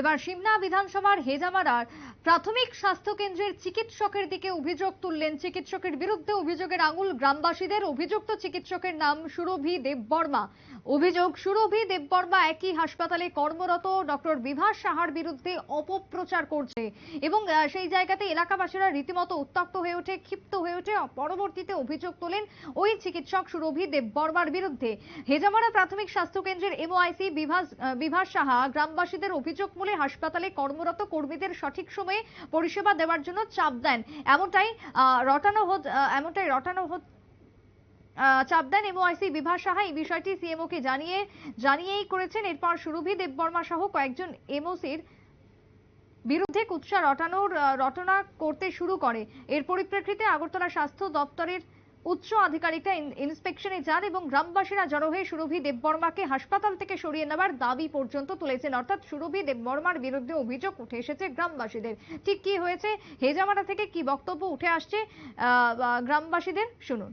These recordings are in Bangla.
এবার সিমনা বিধানসভার হেজামারার প্রাথমিক স্বাস্থ্য কেন্দ্রের চিকিৎসকের দিকে অভিযোগ তুললেন। চিকিৎসকের বিরুদ্ধে অভিযোগের আঙুল গ্রামবাসীদের। অভিযুক্ত চিকিৎসকের নাম সুরভি দেববর্মা। অভিযোগ, সুরভি দেববর্মা একই হাসপাতালে কর্মরত। ডক্টর বিভাস সাহার বিরুদ্ধে অপপ্রচার করছে এবং সেই জায়গাতে এলাকাবাসীরা রীতিমতো উত্তপ্ত হয়ে ওঠে, ক্ষিপ্ত হয়ে ওঠে। পরবর্তীতে অভিযোগ তোলেন ওই চিকিৎসক সুরভি দেববর্মার বিরুদ্ধে। হেজামারা প্রাথমিক স্বাস্থ্য কেন্দ্রের এমওআইসি বিভাস বিভাস সাহা, গ্রামবাসীদের অভিযোগ মূলে হাসপাতালে কর্মরত কর্মীদের সঠিক সময়ে পরিষেবা দেওয়ার জন্য চাপ দেন। এমনটাই রটানো এমনটাই রটানো চাপ দেন এমওআইসি বিভাস সাহা। এই বিষয়টি সিএমও কে জানিয়ে, জানিয়েই করেছেন। এরপর সুরভি দেববর্মা সহ কয়েকজন এমওসির বিরুদ্ধে কুৎসা রটানোর রটনা করতে শুরু করে। এর পরিপ্রেক্ষিতে আগরতলা স্বাস্থ্য দপ্তরের উচ্চ আধিকারিকরা ইন- ইন্সপেকশনে যান এবং গ্রামবাসীরা জড়ো হয়ে সুরভি দেববর্মাকে হাসপাতাল থেকে সরিয়ে নেবার দাবি পর্যন্ত তুলেছেন অর্থাৎ সুরভি দেববর্মার বিরুদ্ধে অভিযোগ উঠে এসেছে গ্রামবাসীদের ঠিক কি হয়েছে হেজামারা থেকে কি বক্তব্য উঠে আসছে আহ, আহ, গ্রামবাসীদের শুনুন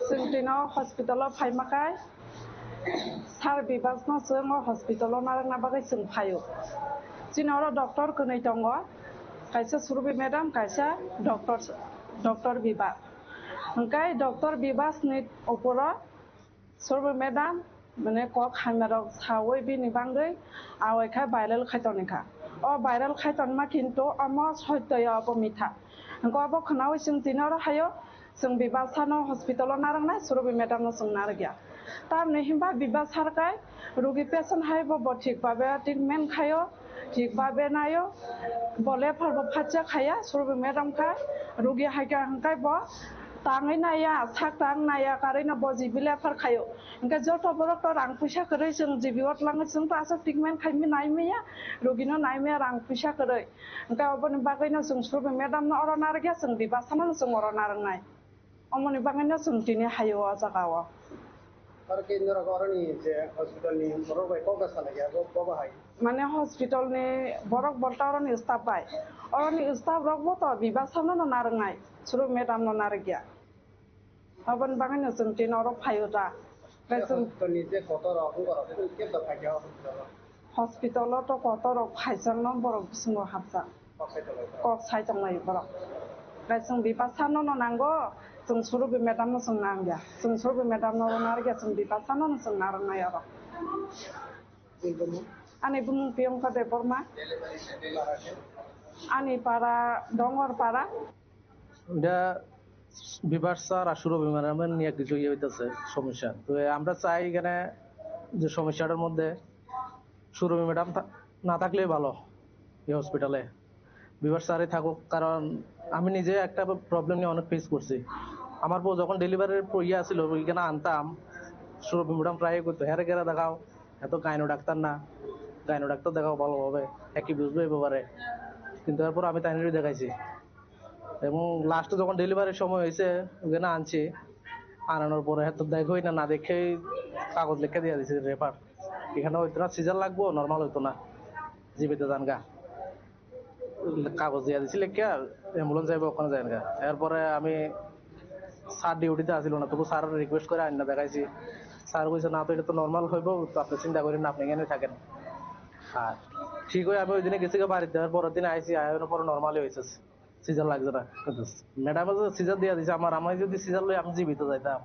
जों दिनाव हस्पिटालाव फायमाखाय सार बिबासनो जों हस्पिटालाव नारंना बागै जों फायो जोंनाव डक्टर गोनै दङ खायसे सुरभि मेडाम खायसे डक्टर ডক্টৰ বিবাচ হংকাই ডক্টৰ বিবাচ নিত ওপৰত চৰ্ব মেডাম মানে কক হাইমাৰক চাৱৈ বি নিবাংগৈ আৰু এখাই বাইৰেল খাদ্য নিশা অ বাইৰেল খাদ্যমা কিন্তু অমচ সত্য অব মিঠা। হেকুৱাব খনাৱৈ চিং দিনৰ হায় চিং বিবাচানো হস্পিটেলত নাৰং নাই চৰবী মেডাম চিং নাৰগীয়া তাৰ নেহিম্বা বিবাচাৰ কাই ৰোগী পেচেণ্ট হাইব বঠিক বাবে ট্ৰিটমেণ্ট খায় ঠিক বাবে নাই বলে ফাটে খাইয়া খাই মেডামখা ৰুগী হাইকা হাই ব। টাঙে নাইয়া সাক টাং নাইয়া কাৰেই নব জিবিলে ফার খায়ো। ওখানে যত বড় তো রং পয়সা করে যেন খাই অটলাঙে যেন তো আসা ট্রিটমেন্ট খাইমি নাইমিয়া রোগীনও নাইমিয়া রং পয়সা করে ওখানে অবনি বাকিনও যেন সুরবি মেডাম অরনার গিয়া যেন বিবাসানো যেন অরনার নাই। অমনি বাগে যেন দিনে হাই ও জাগাও। মানে হস্পিটেল নে বৰক বৰ্তাৰণ ষ্টাফ পায়। অৰণ ষ্টাফ ৰখব তো বিবাচন নাৰ নাই চুৰু মেডাম নাৰ গিয়া। হবন বাগান আছে তিন অৰ ফাইটা হস্পিটেলত কত ৰখ ফাইছন বৰক বিচুং হাফজা কক চাই তাই বৰক। বিবাচন নাংগ சுங் சுருபு மேடம்னு சொன்னாங்க சுங் சுருபு மேடம்னு ஒரு நாளைக்கு சுங் பிபாசனம்னு சொன்னாருங்க யாரோ அண்ணா இப்போ மூணு பியம் கதை போருமா அண்ணி பாரா டோங்கர் பாரா இந்த বিবার স্যার আসুর অভিমানের নিয়ে কিছু ইয়ে হইতেছে সমস্যা তো আমরা চাই এখানে যে সমস্যাটার মধ্যে সুরভি ম্যাডাম না থাকলেই ভালো এই হসপিটালে বিভার স্যারই থাকুক কারণ আমি নিজে একটা প্রবলেম নিয়ে অনেক ফেস করছি। আমার বউ যখন ডেলিভারির ইয়ে আসছিল ওইখানে আনতাম। ম্যাডাম প্রায় করতো হ্যারে গেরা, দেখাও। এত গাইনো ডাক্তার না। গাইনো ডাক্তার দেখাও ভালোভাবে একই বুঝবে এই ব্যাপারে? কিন্তু তারপর আমি তাই দেখাইছি। এবং লাস্টে যখন ডেলিভারির সময় হয়েছে ওখানে আনছি। আনানোর পরে হয়তো দেখোই না না দেখেই কাগজ লিখে দিয়ে দিছে রেফার এখানে হইতো না সিজার লাগবো নর্মাল হইতো না। জীবিত যান গা কাগজ দিয়ে দিছি লিখে অ্যাম্বুলেন্স যাইবে ওখানে যায় গা এরপরে আমি স্যার ডিউটিতে আসিল না তবু স্যার রিকোয়েস্ট করে আইনা দেখাইছি। স্যার কইছে না তো এটা তো নর্মাল হইব তো আপনি চিন্তা করেন না আপনি এখানে থাকেন। আর ঠিক হয়ে আমি ওই দিনে গেছি গা বাড়িতে পরের দিন আইসি আয়ার পরে নর্মালি হয়েছে সিজার লাগছে না। ম্যাডাম সিজার দিয়ে দিছে। আমার আমি যদি সিজার লই আমি জীবিত যাইতাম।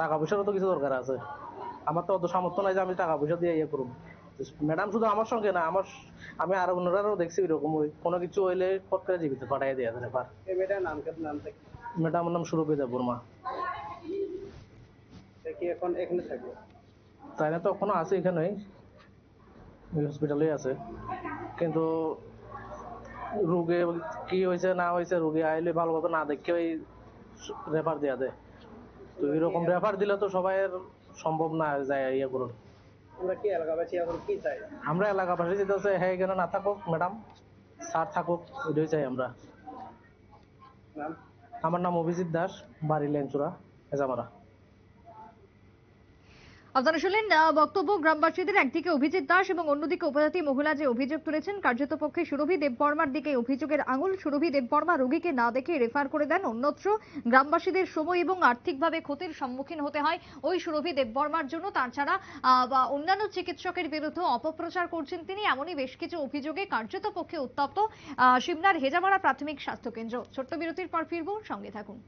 টাকা পয়সারও তো কিছু দরকার আছে। আমার তো অত সামর্থ্য নাই যে আমি টাকা পয়সা দিয়ে ইয়ে করুম। ম্যাডাম শুধু আমার সঙ্গে না আমার আমি আর অন্যরাও দেখছি এরকম ওই কোনো কিছু হইলে ফট করে জীবিত পাঠাই দিয়ে দেয় পার এই মেয়েটার নাম কে নাম থেকে ম্যাডামের নাম সুরভি দেব বর্মা। কি এখন এখানে থাকে তাই না তো এখনও আছে এখানেই ওই হসপিটালেই আছে। কিন্তু রোগে কি হয়েছে না হয়েছে রোগী আইলে ভালোভাবে না দেখে ওই রেফার দেওয়া দেয়। তো এরকম রেফার দিলে তো সবাই সম্ভব না যায় ইয়ে করুন। আমরা এলাকা এলাকাবাসী যেতে হচ্ছে হ্যাঁ এখানে না থাকুক ম্যাডাম? স্যার থাকুক ওইটাই চাই আমরা। আমার নাম অভিজিৎ দাস বাড়ি লেঞ্চুরা হেজামারা আপনারা শুনলেন বক্তব্য গ্রামবাসীদের একদিকে অভিজিৎ দাস এবং অন্যদিকে উপজাতি মহিলা যে অভিযোগ তুলেছেন কার্যত পক্ষে সুরভি দেববর্মার দিকে অভিযোগের আঙুল। সুরভি দেববর্মা রোগীকে না দেখে রেফার করে দেন অন্যত্র। গ্রামবাসীদের সময় এবং আর্থিকভাবে ক্ষতির সম্মুখীন হতে হয় ওই সুরভি দেববর্মার জন্য। আহ, বা অন্যান্য চিকিৎসকের বিরুদ্ধে অপপ্রচার করছেন তিনি। এমনই বেশ কিছু অভিযোগে কার্যত পক্ষে উত্তপ্ত সিমনার হেজামারা প্রাথমিক স্বাস্থ্য কেন্দ্র ছোট্ট বিরতির পর ফিরবো সঙ্গে থাকুন।